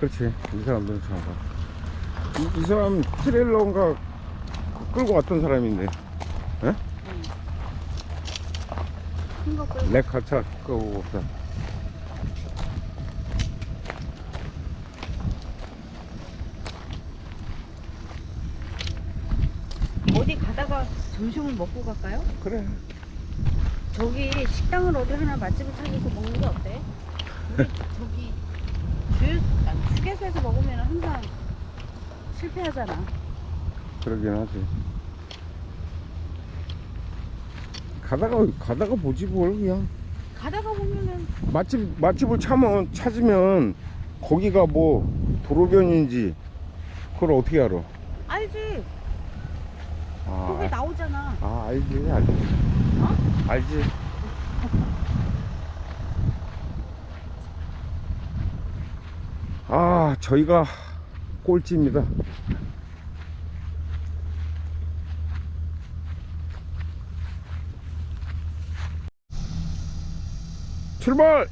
그렇지. 이 사람들은 참가. 이, 이 사람 트레일러인가 끌고 왔던 사람인데. 큰거 끌고 렉카차 끌고 왔다. 어디 가다가 점심을 먹고 갈까요? 그래. 저기 식당을 어디 하나 맛집을 찾아서 먹는 게 어때? 우리 휴게소에서 먹으면 항상 실패하잖아. 그러긴 하지. 가다가 가다가 보지 뭘 그냥 가다가 보면은 맛집 맛집을 참아, 찾으면 거기가 뭐 도로변인지 그걸 어떻게 알아? 알지. 아, 거기 나오잖아. 아 알지 알지. 어? 알지. 아 저희가 꼴찌입니다. 출발!